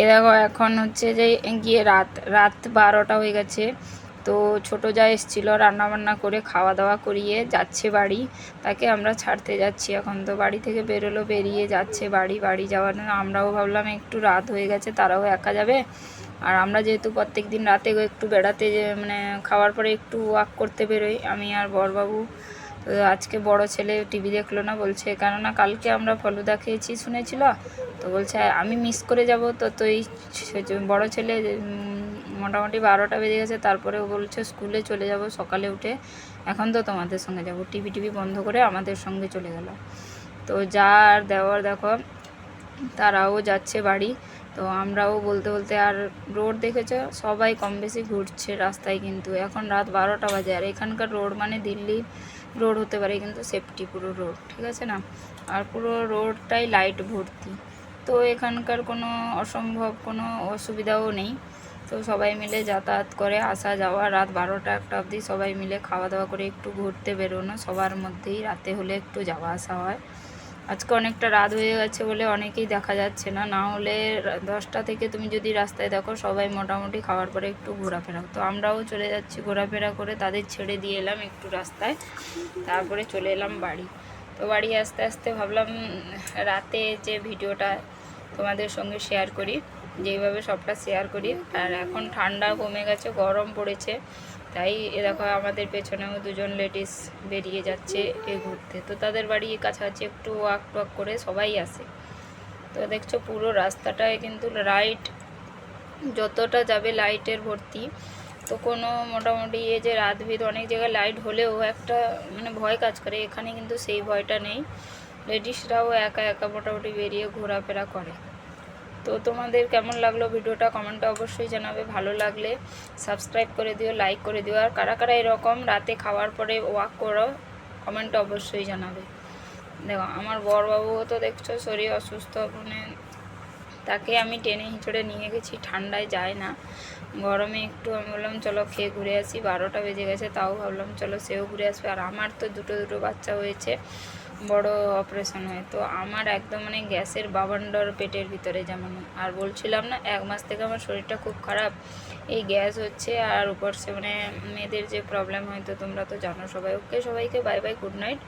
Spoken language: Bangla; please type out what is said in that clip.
এ দেখো, এখন হচ্ছে যে গিয়ে রাত রাত বারোটা হয়ে গেছে। তো ছোটো যা এসেছিল রান্নাবান্না করে খাওয়া দাওয়া করিয়ে যাচ্ছে বাড়ি। তাকে আমরা ছাড়তে যাচ্ছি। এখন তো বাড়ি থেকে বেরোলো, বেরিয়ে যাচ্ছে বাড়ি। বাড়ি যাওয়ার জন্য আমরাও ভাবলাম একটু রাত হয়ে গেছে, তারাও একা যাবে। আর আমরা যেহেতু প্রত্যেক দিন রাতে একটু বেড়াতে মানে খাওয়ার পরে একটু ওয়াক করতে বেরোই। আমি আর বরবাবু তো আজকে বড় ছেলে টিভি দেখল না, বলছে, কেননা কালকে আমরা ফলুদা খেয়েছি শুনেছিল? তো বলছে, আমি মিস করে যাব তো। তো এই বড়ো ছেলে মোটামুটি বারোটা বেজে গেছে, তারপরে ও বলছে, স্কুলে চলে যাব সকালে উঠে। এখন তো তোমাদের সঙ্গে যাব। টিভি টিভি বন্ধ করে আমাদের সঙ্গে চলে গেল। তো যা আর দেওয়ার দেখো তারাও যাচ্ছে বাড়ি। তো আমরাও বলতে বলতে আর রোড দেখেছ? সবাই কম বেশি ঘুরছে রাস্তায় কিন্তু। এখন রাত বারোটা বাজে আর এখানকার রোড মানে দিল্লি রোড হতে পারে কিন্তু সেফটি পুরো রোড, ঠিক আছে না? আর পুরো রোডটাই লাইট ভর্তি। তো এখানকার কোনো অসম্ভব, কোনো অসুবিধাও নেই। তো সবাই মিলে যাতায়াত করে আসা যাওয়া। রাত বারোটা একটা অবধি সবাই মিলে খাওয়া দাওয়া করে একটু ঘুরতে বেরোনো। সবার মধ্যেই রাতে হলে একটু যাওয়া আসা হয়। আজকে অনেকটা রাত হয়ে গেছে বলে অনেকেই দেখা যাচ্ছে না। না হলে দশটা থেকে তুমি যদি রাস্তায় দেখো, সবাই মোটামুটি খাওয়ার পরে একটু ঘোরাফেরা তো আমরাও চলে যাচ্ছি ঘোরাফেরা করে, তাদের ছেড়ে দিয়ে এলাম একটু রাস্তায়। তারপরে চলে এলাম বাড়ি। তো বাড়ি আস্তে আস্তে ভাবলাম, রাতে যে ভিডিওটা তোমাদের সঙ্গে শেয়ার করি যেইভাবে সবটা শেয়ার করি। আর এখন ঠান্ডা কমে গেছে, গরম পড়েছে। তাই এ দেখো আমাদের পেছনেও দুজন লেডিস বেরিয়ে যাচ্ছে এ ঘুরতে। তো তাদের বাড়ি কাছাকাছি একটু ওয়াক টোয়াক করে সবাই আসে। তো দেখছ পুরো রাস্তাটায় কিন্তু লাইট যতটা যাবে লাইটের ভর্তি। তো কোনো মোটামুটি এ যে রাত ভিত অনেক জায়গায় লাইট হলেও একটা মানে ভয় কাজ করে। এখানে কিন্তু সেই ভয়টা নেই। লেডিসরাও একা একা মোটামুটি বেরিয়ে ঘোরাফেরা করে। তো তোমাদের কেমন লাগল ভিডিওটা? কমেন্টে অবশ্যই জানাবে। ভালো লাগলে সাবস্ক্রাইব করে দিও, লাইক করে দিও। আর কারা কারা এরকম রাতে খাওয়ার পরে ওয়াক করো, কমেন্টে অবশ্যই জানাবে। দেখো, আমার বরবাবুও তো দেখছ শরীর অসুস্থ মানে তাকে আমি টেনে হিঁচড়ে নিয়ে গেছি, ঠান্ডায় যায় না। গরমে একটু আমি বললাম, চলো খেয়ে ঘুরে আসি। বারোটা বেজে গেছে, তাও ভাবলাম, চলো সেও ঘুরে আসবে। আর আমার তো দুটো দুটো বাচ্চা হয়েছে। বড় অপারেশন হয়। তো আমার একদম মানে গ্যাসের বাবান্ডর পেটের ভিতরে যেমন। আর বলছিলাম না, এক মাস থেকে আমার শরীরটা খুব খারাপ। এই গ্যাস হচ্ছে আর উপর সে মানে মেয়েদের যে প্রবলেম হয়, তো তোমরা তো জানো সবাই। ওকে সবাইকে বাই বাই গুড নাইট